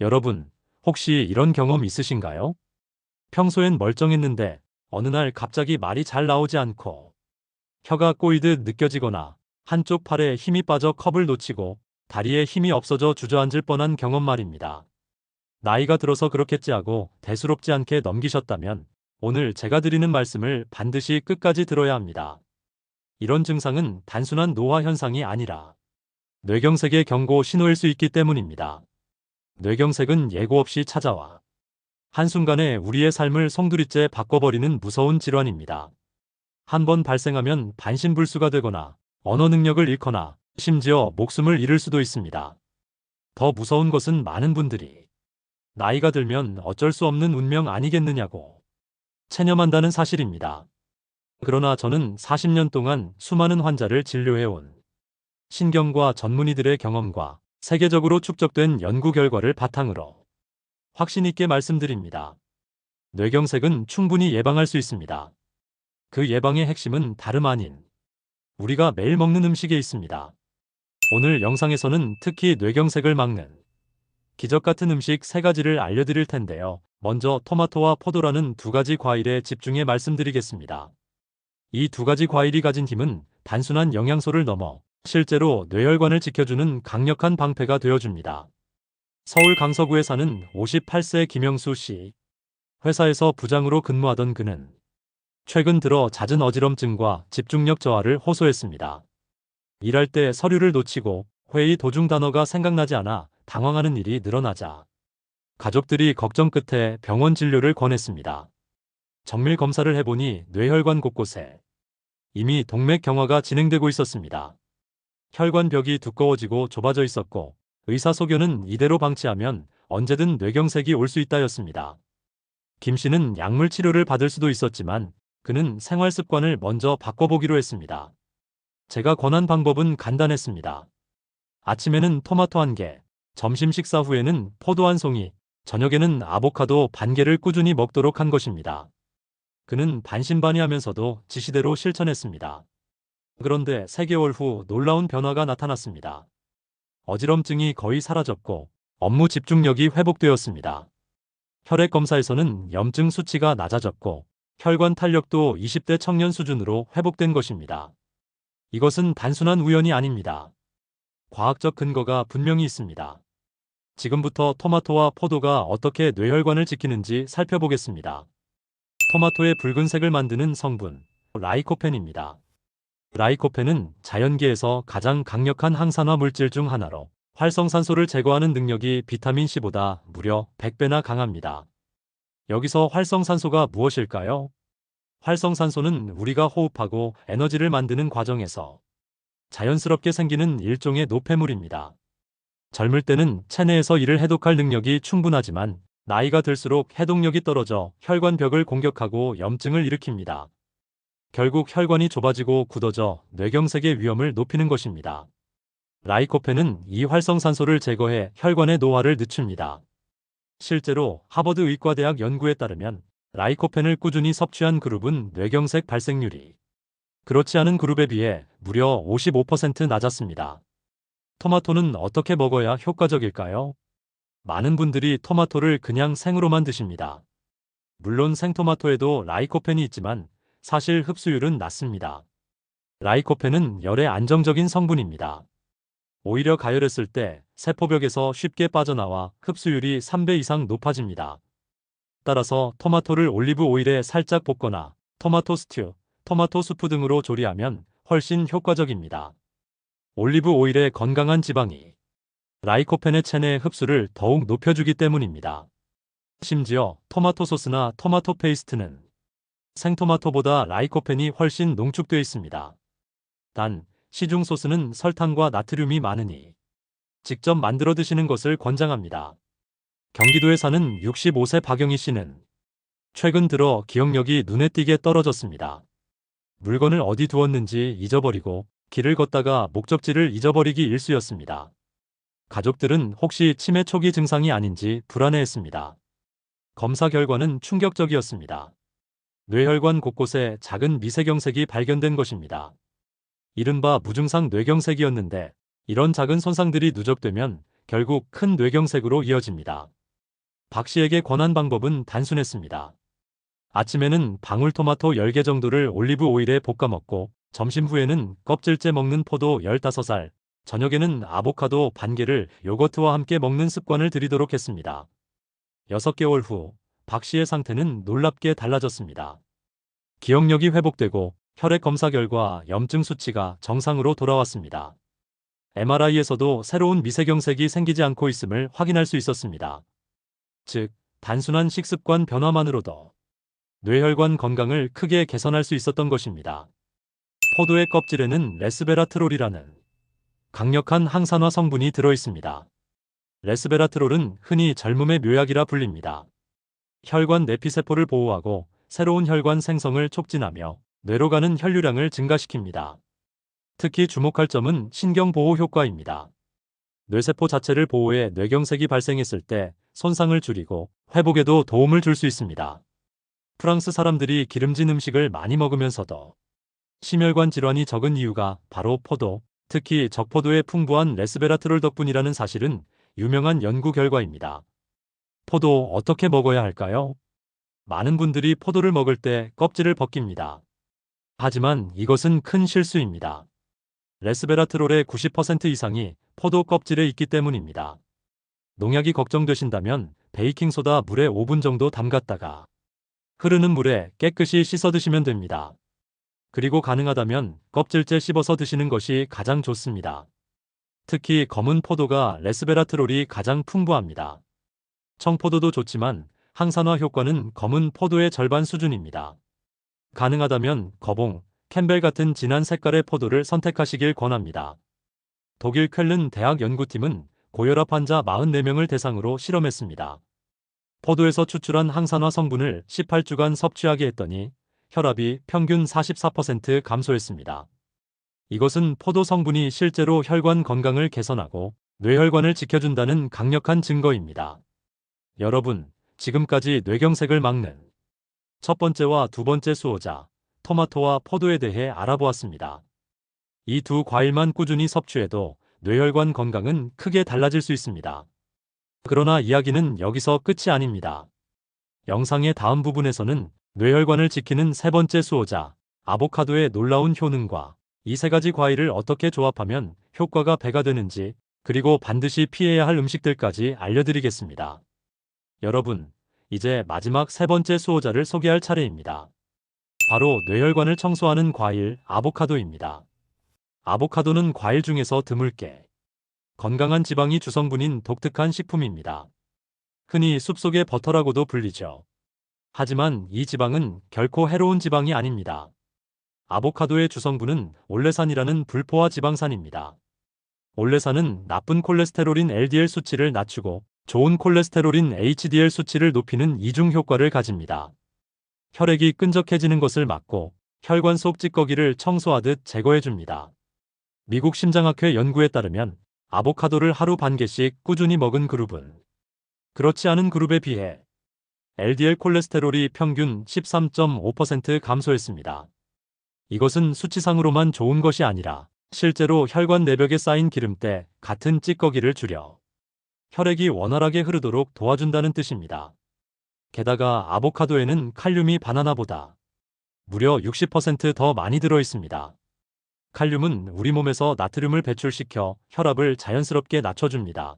여러분, 혹시 이런 경험 있으신가요? 평소엔 멀쩡했는데 어느 날 갑자기 말이 잘 나오지 않고 혀가 꼬이듯 느껴지거나 한쪽 팔에 힘이 빠져 컵을 놓치고 다리에 힘이 없어져 주저앉을 뻔한 경험 말입니다. 나이가 들어서 그렇겠지 하고 대수롭지 않게 넘기셨다면 오늘 제가 드리는 말씀을 반드시 끝까지 들어야 합니다. 이런 증상은 단순한 노화 현상이 아니라 뇌경색의 경고 신호일 수 있기 때문입니다. 뇌경색은 예고 없이 찾아와 한순간에 우리의 삶을 송두리째 바꿔버리는 무서운 질환입니다. 한 번 발생하면 반신불수가 되거나 언어 능력을 잃거나 심지어 목숨을 잃을 수도 있습니다. 더 무서운 것은 많은 분들이 나이가 들면 어쩔 수 없는 운명 아니겠느냐고 체념한다는 사실입니다. 그러나 저는 40년 동안 수많은 환자를 진료해온 신경과 전문의들의 경험과 세계적으로 축적된 연구 결과를 바탕으로 확신 있게 말씀드립니다. 뇌경색은 충분히 예방할 수 있습니다. 그 예방의 핵심은 다름 아닌 우리가 매일 먹는 음식에 있습니다. 오늘 영상에서는 특히 뇌경색을 막는 기적 같은 음식 세 가지를 알려드릴 텐데요. 먼저 토마토와 포도라는 두 가지 과일에 집중해 말씀드리겠습니다. 이 두 가지 과일이 가진 힘은 단순한 영양소를 넘어 실제로 뇌혈관을 지켜주는 강력한 방패가 되어줍니다. 서울 강서구에 사는 58세 김영수 씨. 회사에서 부장으로 근무하던 그는 최근 들어 잦은 어지럼증과 집중력 저하를 호소했습니다. 일할 때 서류를 놓치고 회의 도중 단어가 생각나지 않아 당황하는 일이 늘어나자 가족들이 걱정 끝에 병원 진료를 권했습니다. 정밀 검사를 해보니 뇌혈관 곳곳에 이미 동맥 경화가 진행되고 있었습니다. 혈관벽이 두꺼워지고 좁아져 있었고 의사 소견은 이대로 방치하면 언제든 뇌경색이 올 수 있다였습니다. 김 씨는 약물 치료를 받을 수도 있었지만 그는 생활 습관을 먼저 바꿔보기로 했습니다. 제가 권한 방법은 간단했습니다. 아침에는 토마토 한 개, 점심 식사 후에는 포도 한 송이, 저녁에는 아보카도 반 개를 꾸준히 먹도록 한 것입니다. 그는 반신반의하면서도 지시대로 실천했습니다. 그런데 3개월 후 놀라운 변화가 나타났습니다. 어지럼증이 거의 사라졌고 업무 집중력이 회복되었습니다. 혈액 검사에서는 염증 수치가 낮아졌고 혈관 탄력도 20대 청년 수준으로 회복된 것입니다. 이것은 단순한 우연이 아닙니다. 과학적 근거가 분명히 있습니다. 지금부터 토마토와 포도가 어떻게 뇌혈관을 지키는지 살펴보겠습니다. 토마토의 붉은색을 만드는 성분, 라이코펜입니다. 라이코펜은 자연계에서 가장 강력한 항산화 물질 중 하나로 활성산소를 제거하는 능력이 비타민C보다 무려 100배나 강합니다. 여기서 활성산소가 무엇일까요? 활성산소는 우리가 호흡하고 에너지를 만드는 과정에서 자연스럽게 생기는 일종의 노폐물입니다. 젊을 때는 체내에서 이를 해독할 능력이 충분하지만 나이가 들수록 해독력이 떨어져 혈관벽을 공격하고 염증을 일으킵니다. 결국 혈관이 좁아지고 굳어져 뇌경색의 위험을 높이는 것입니다. 라이코펜은 이 활성산소를 제거해 혈관의 노화를 늦춥니다. 실제로 하버드 의과대학 연구에 따르면 라이코펜을 꾸준히 섭취한 그룹은 뇌경색 발생률이 그렇지 않은 그룹에 비해 무려 55% 낮았습니다. 토마토는 어떻게 먹어야 효과적일까요? 많은 분들이 토마토를 그냥 생으로만 드십니다. 물론 생토마토에도 라이코펜이 있지만 사실 흡수율은 낮습니다. 라이코펜은 열의 안정적인 성분입니다. 오히려 가열했을 때 세포벽에서 쉽게 빠져나와 흡수율이 3배 이상 높아집니다. 따라서 토마토를 올리브 오일에 살짝 볶거나 토마토 스튜, 토마토 수프 등으로 조리하면 훨씬 효과적입니다. 올리브 오일의 건강한 지방이 라이코펜의 체내 흡수를 더욱 높여주기 때문입니다. 심지어 토마토 소스나 토마토 페이스트는 생토마토보다 라이코펜이 훨씬 농축되어 있습니다. 단, 시중 소스는 설탕과 나트륨이 많으니 직접 만들어 드시는 것을 권장합니다. 경기도에 사는 65세 박영희 씨는 최근 들어 기억력이 눈에 띄게 떨어졌습니다. 물건을 어디 두었는지 잊어버리고 길을 걷다가 목적지를 잊어버리기 일쑤였습니다. 가족들은 혹시 치매 초기 증상이 아닌지 불안해했습니다. 검사 결과는 충격적이었습니다. 뇌혈관 곳곳에 작은 미세경색이 발견된 것입니다. 이른바 무증상 뇌경색이었는데 이런 작은 손상들이 누적되면 결국 큰 뇌경색으로 이어집니다. 박 씨에게 권한 방법은 단순했습니다. 아침에는 방울토마토 10개 정도를 올리브 오일에 볶아 먹고 점심 후에는 껍질째 먹는 포도 15살, 저녁에는 아보카도 반 개를 요거트와 함께 먹는 습관을 들이도록 했습니다. 6개월 후 박 씨의 상태는 놀랍게 달라졌습니다. 기억력이 회복되고 혈액 검사 결과 염증 수치가 정상으로 돌아왔습니다. MRI에서도 새로운 미세경색이 생기지 않고 있음을 확인할 수 있었습니다. 즉, 단순한 식습관 변화만으로도 뇌혈관 건강을 크게 개선할 수 있었던 것입니다. 포도의 껍질에는 레스베라트롤이라는 강력한 항산화 성분이 들어 있습니다. 레스베라트롤은 흔히 젊음의 묘약이라 불립니다. 혈관 내피세포를 보호하고 새로운 혈관 생성을 촉진하며 뇌로 가는 혈류량을 증가시킵니다. 특히 주목할 점은 신경보호 효과입니다. 뇌세포 자체를 보호해 뇌경색이 발생했을 때 손상을 줄이고 회복에도 도움을 줄 수 있습니다. 프랑스 사람들이 기름진 음식을 많이 먹으면서도 심혈관 질환이 적은 이유가 바로 포도, 특히 적포도의 풍부한 레스베라트롤 덕분이라는 사실은 유명한 연구 결과입니다. 포도 어떻게 먹어야 할까요? 많은 분들이 포도를 먹을 때 껍질을 벗깁니다. 하지만 이것은 큰 실수입니다. 레스베라트롤의 90% 이상이 포도 껍질에 있기 때문입니다. 농약이 걱정되신다면 베이킹소다 물에 5분 정도 담갔다가 흐르는 물에 깨끗이 씻어 드시면 됩니다. 그리고 가능하다면 껍질째 씹어서 드시는 것이 가장 좋습니다. 특히 검은 포도가 레스베라트롤이 가장 풍부합니다. 청포도도 좋지만 항산화 효과는 검은 포도의 절반 수준입니다. 가능하다면 거봉, 캠벨 같은 진한 색깔의 포도를 선택하시길 권합니다. 독일 쾰른 대학 연구팀은 고혈압 환자 44명을 대상으로 실험했습니다. 포도에서 추출한 항산화 성분을 18주간 섭취하게 했더니 혈압이 평균 44% 감소했습니다. 이것은 포도 성분이 실제로 혈관 건강을 개선하고 뇌혈관을 지켜준다는 강력한 증거입니다. 여러분, 지금까지 뇌경색을 막는 첫 번째와 두 번째 수호자, 토마토와 포도에 대해 알아보았습니다. 이 두 과일만 꾸준히 섭취해도 뇌혈관 건강은 크게 달라질 수 있습니다. 그러나 이야기는 여기서 끝이 아닙니다. 영상의 다음 부분에서는 뇌혈관을 지키는 세 번째 수호자, 아보카도의 놀라운 효능과 이 세 가지 과일을 어떻게 조합하면 효과가 배가 되는지 그리고 반드시 피해야 할 음식들까지 알려드리겠습니다. 여러분, 이제 마지막 세 번째 수호자를 소개할 차례입니다. 바로 뇌혈관을 청소하는 과일 아보카도입니다. 아보카도는 과일 중에서 드물게 건강한 지방이 주성분인 독특한 식품입니다. 흔히 숲속의 버터라고도 불리죠. 하지만 이 지방은 결코 해로운 지방이 아닙니다. 아보카도의 주성분은 올레산이라는 불포화 지방산입니다. 올레산은 나쁜 콜레스테롤인 LDL 수치를 낮추고 좋은 콜레스테롤인 HDL 수치를 높이는 이중 효과를 가집니다. 혈액이 끈적해지는 것을 막고 혈관 속 찌꺼기를 청소하듯 제거해줍니다. 미국 심장학회 연구에 따르면 아보카도를 하루 반 개씩 꾸준히 먹은 그룹은 그렇지 않은 그룹에 비해 LDL 콜레스테롤이 평균 13.5% 감소했습니다. 이것은 수치상으로만 좋은 것이 아니라 실제로 혈관 내벽에 쌓인 기름때 같은 찌꺼기를 줄여 혈액이 원활하게 흐르도록 도와준다는 뜻입니다. 게다가 아보카도에는 칼륨이 바나나보다 무려 60%더 많이 들어 있습니다. 칼륨은 우리 몸에서 나트륨을 배출시켜 혈압을 자연스럽게 낮춰줍니다.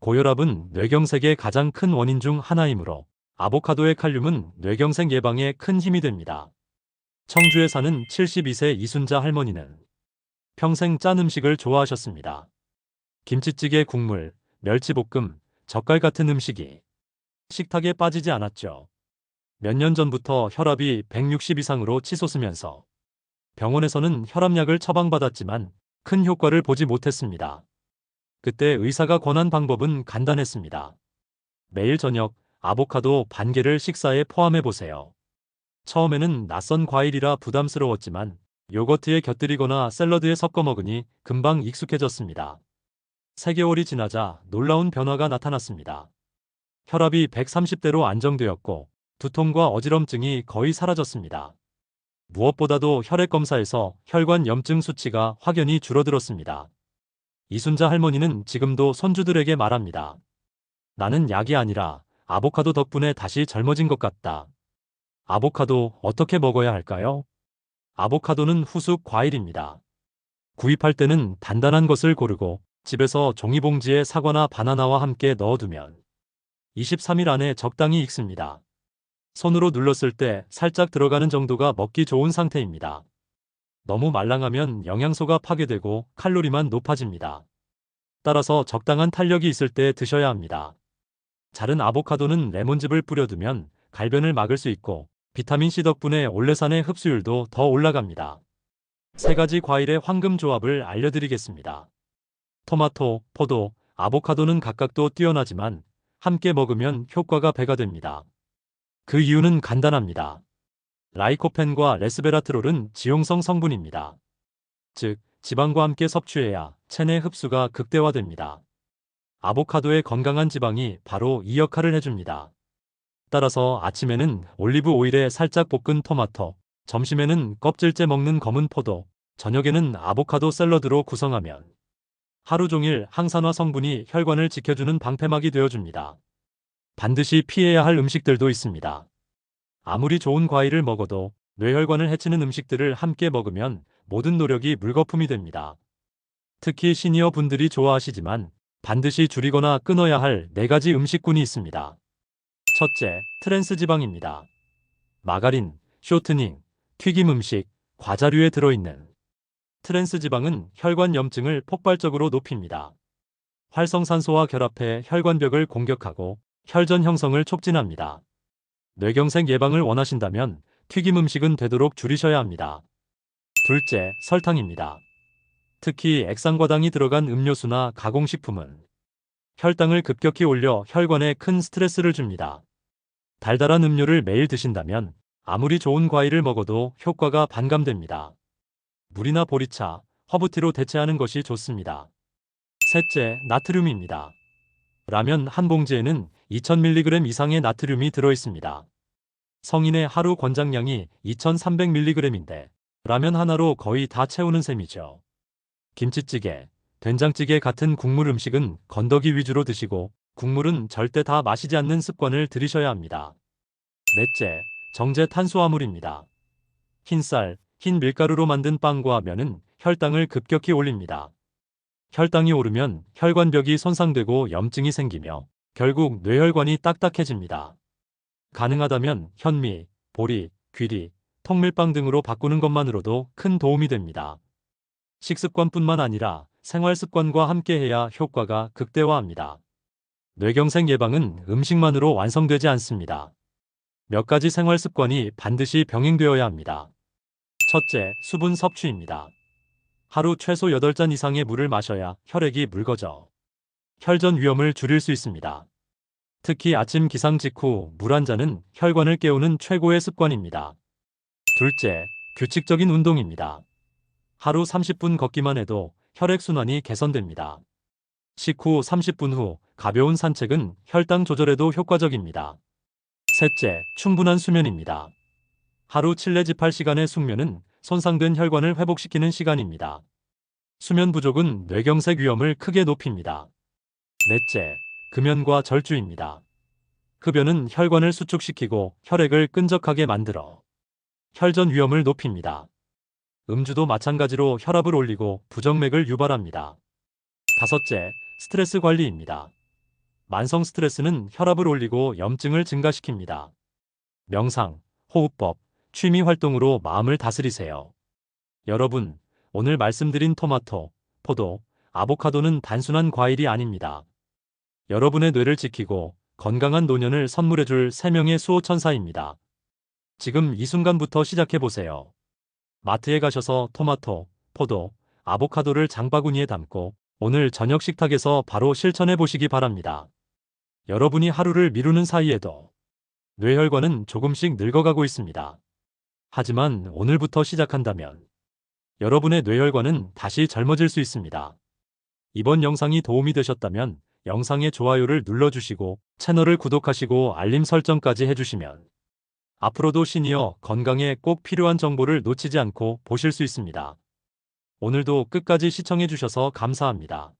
고혈압은 뇌경색의 가장 큰 원인 중 하나이므로 아보카도의 칼륨은 뇌경색 예방에 큰 힘이 됩니다. 청주에 사는 72세 이순자 할머니는 평생 짠 음식을 좋아하셨습니다. 김치찌개 국물, 멸치볶음, 젓갈 같은 음식이 식탁에 빠지지 않았죠. 몇 년 전부터 혈압이 160 이상으로 치솟으면서 병원에서는 혈압약을 처방받았지만 큰 효과를 보지 못했습니다. 그때 의사가 권한 방법은 간단했습니다. 매일 저녁 아보카도 반 개를 식사에 포함해 보세요. 처음에는 낯선 과일이라 부담스러웠지만 요거트에 곁들이거나 샐러드에 섞어 먹으니 금방 익숙해졌습니다. 3개월이 지나자 놀라운 변화가 나타났습니다. 혈압이 130대로 안정되었고 두통과 어지럼증이 거의 사라졌습니다. 무엇보다도 혈액 검사에서 혈관 염증 수치가 확연히 줄어들었습니다. 이순자 할머니는 지금도 손주들에게 말합니다. 나는 약이 아니라 아보카도 덕분에 다시 젊어진 것 같다. 아보카도 어떻게 먹어야 할까요? 아보카도는 후숙 과일입니다. 구입할 때는 단단한 것을 고르고 집에서 종이봉지에 사과나 바나나와 함께 넣어두면 23일 안에 적당히 익습니다. 손으로 눌렀을 때 살짝 들어가는 정도가 먹기 좋은 상태입니다. 너무 말랑하면 영양소가 파괴되고 칼로리만 높아집니다. 따라서 적당한 탄력이 있을 때 드셔야 합니다. 자른 아보카도는 레몬즙을 뿌려두면 갈변을 막을 수 있고 비타민C 덕분에 올레산의 흡수율도 더 올라갑니다. 세 가지 과일의 황금 조합을 알려드리겠습니다. 토마토, 포도, 아보카도는 각각도 뛰어나지만 함께 먹으면 효과가 배가 됩니다. 그 이유는 간단합니다. 라이코펜과 레스베라트롤은 지용성 성분입니다. 즉, 지방과 함께 섭취해야 체내 흡수가 극대화됩니다. 아보카도의 건강한 지방이 바로 이 역할을 해줍니다. 따라서 아침에는 올리브 오일에 살짝 볶은 토마토, 점심에는 껍질째 먹는 검은 포도, 저녁에는 아보카도 샐러드로 구성하면 하루 종일 항산화 성분이 혈관을 지켜주는 방패막이 되어줍니다. 반드시 피해야 할 음식들도 있습니다. 아무리 좋은 과일을 먹어도 뇌혈관을 해치는 음식들을 함께 먹으면 모든 노력이 물거품이 됩니다. 특히 시니어 분들이 좋아하시지만 반드시 줄이거나 끊어야 할 네 가지 음식군이 있습니다. 첫째, 트랜스 지방입니다. 마가린, 쇼트닝, 튀김 음식, 과자류에 들어있는 트랜스 지방은 혈관 염증을 폭발적으로 높입니다. 활성산소와 결합해 혈관벽을 공격하고 혈전 형성을 촉진합니다. 뇌경색 예방을 원하신다면 튀김 음식은 되도록 줄이셔야 합니다. 둘째, 설탕입니다. 특히 액상과당이 들어간 음료수나 가공식품은 혈당을 급격히 올려 혈관에 큰 스트레스를 줍니다. 달달한 음료를 매일 드신다면 아무리 좋은 과일을 먹어도 효과가 반감됩니다. 물이나 보리차, 허브티로 대체하는 것이 좋습니다. 셋째, 나트륨입니다. 라면 한 봉지에는 2000mg 이상의 나트륨이 들어있습니다. 성인의 하루 권장량이 2300mg인데 라면 하나로 거의 다 채우는 셈이죠. 김치찌개, 된장찌개 같은 국물 음식은 건더기 위주로 드시고 국물은 절대 다 마시지 않는 습관을 들이셔야 합니다. 넷째, 정제 탄수화물입니다. 흰쌀, 흰 밀가루로 만든 빵과 면은 혈당을 급격히 올립니다. 혈당이 오르면 혈관벽이 손상되고 염증이 생기며 결국 뇌혈관이 딱딱해집니다. 가능하다면 현미, 보리, 귀리, 통밀빵 등으로 바꾸는 것만으로도 큰 도움이 됩니다. 식습관뿐만 아니라 생활 습관과 함께해야 효과가 극대화합니다. 뇌경색 예방은 음식만으로 완성되지 않습니다. 몇 가지 생활 습관이 반드시 병행되어야 합니다. 첫째, 수분 섭취입니다. 하루 최소 8잔 이상의 물을 마셔야 혈액이 묽어져 혈전 위험을 줄일 수 있습니다. 특히 아침 기상 직후 물 한 잔은 혈관을 깨우는 최고의 습관입니다. 둘째, 규칙적인 운동입니다. 하루 30분 걷기만 해도 혈액순환이 개선됩니다. 식후 30분 후 가벼운 산책은 혈당 조절에도 효과적입니다. 셋째, 충분한 수면입니다. 하루 7 내지 8시간의 숙면은 손상된 혈관을 회복시키는 시간입니다. 수면 부족은 뇌경색 위험을 크게 높입니다. 넷째, 금연과 절주입니다. 흡연은 혈관을 수축시키고 혈액을 끈적하게 만들어 혈전 위험을 높입니다. 음주도 마찬가지로 혈압을 올리고 부정맥을 유발합니다. 다섯째, 스트레스 관리입니다. 만성 스트레스는 혈압을 올리고 염증을 증가시킵니다. 명상, 호흡법, 취미 활동으로 마음을 다스리세요. 여러분, 오늘 말씀드린 토마토, 포도, 아보카도는 단순한 과일이 아닙니다. 여러분의 뇌를 지키고 건강한 노년을 선물해줄 3명의 수호천사입니다. 지금 이 순간부터 시작해보세요. 마트에 가셔서 토마토, 포도, 아보카도를 장바구니에 담고 오늘 저녁 식탁에서 바로 실천해 보시기 바랍니다. 여러분이 하루를 미루는 사이에도 뇌혈관은 조금씩 늙어가고 있습니다. 하지만 오늘부터 시작한다면 여러분의 뇌혈관은 다시 젊어질 수 있습니다. 이번 영상이 도움이 되셨다면 영상의 좋아요를 눌러주시고 채널을 구독하시고 알림 설정까지 해주시면 앞으로도 시니어 건강에 꼭 필요한 정보를 놓치지 않고 보실 수 있습니다. 오늘도 끝까지 시청해주셔서 감사합니다.